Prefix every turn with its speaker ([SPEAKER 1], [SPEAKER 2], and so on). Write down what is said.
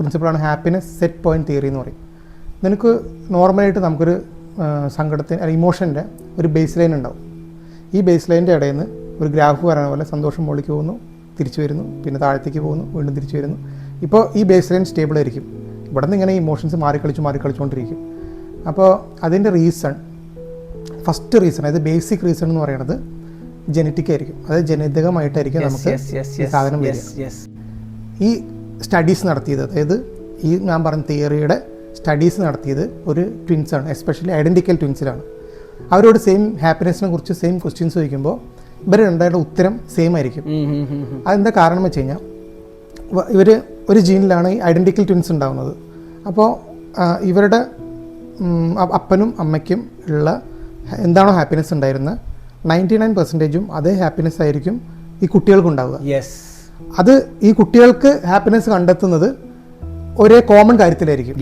[SPEAKER 1] പ്രിൻസിപ്പിളാണ് happiness set point theory എന്ന് പറയും. നിനക്ക് നോർമലായിട്ട് നമുക്കൊരു സങ്കടത്തിന് അല്ലെങ്കിൽ ഇമോഷന്റെ ഒരു ബേസ് ലൈൻ ഉണ്ടാവും. ഈ ബേസ് ലൈനിന്റെ ഇടയിൽ നിന്ന് ഒരു ഗ്രാഫ് പറയുന്ന പോലെ സന്തോഷം മുകളിലേക്ക് പോകുന്നു തിരിച്ചു വരുന്നു പിന്നെ താഴത്തേക്ക് പോകുന്നു വീണ്ടും തിരിച്ചു വരുന്നു. ഇപ്പോൾ ഈ ബേസ് ലൈൻ സ്റ്റേബിൾ ആയിരിക്കും ഇവിടെ നിന്ന് ഇങ്ങനെ ഇമോഷൻസ് മാറിക്കളിച്ച് മാറിക്കളിച്ചുകൊണ്ടിരിക്കും അപ്പോൾ അതിന്റെ റീസൺ ഫസ്റ്റ് റീസൺ അതായത് ബേസിക് റീസൺ എന്ന് പറയുന്നത് ജനറ്റിക് ആയിരിക്കും. അതായത് ജനിതകമായിട്ടായിരിക്കും നമുക്ക് സാധനം ഈ സ്റ്റഡീസ് നടത്തിയത്. അതായത് ഈ ഞാൻ പറഞ്ഞ തിയറിയുടെ സ്റ്റഡീസ് നടത്തിയത് ഒരു ട്വിൻസാണ് എസ്പെഷ്യലി ഐഡന്റിക്കൽ ട്വിൻസിലാണ് അവരോട് സെയിം ഹാപ്പിനെസ്സിനെ കുറിച്ച് സെയിം ക്വസ്റ്റ്യൻസ് ചോദിക്കുമ്പോൾ ഇവർ രണ്ടായിട്ട് ഉത്തരം സെയിം ആയിരിക്കും. അതെന്താ കാരണം വെച്ച് കഴിഞ്ഞാൽ ഇവർ ഒരു ജീനിലാണ് ഈ ഐഡന്റിക്കൽ ട്വിൻസ് ഉണ്ടാകുന്നത് അപ്പോൾ ഇവരുടെ അപ്പനും അമ്മയ്ക്കും ഉള്ള എന്താണോ ഹാപ്പിനെസ് ഉണ്ടായിരുന്നത്? നയന്റി നയൻ പെർസെന്റേജും അതേ ഹാപ്പിനെസ് ആയിരിക്കും ഈ കുട്ടികൾക്കുണ്ടാവുക.
[SPEAKER 2] യെസ്
[SPEAKER 1] അത് ഈ കുട്ടികൾക്ക് ഹാപ്പിനെസ് കണ്ടെത്തുന്നത് ഒരേ കോമൺ കാര്യത്തിലായിരിക്കും.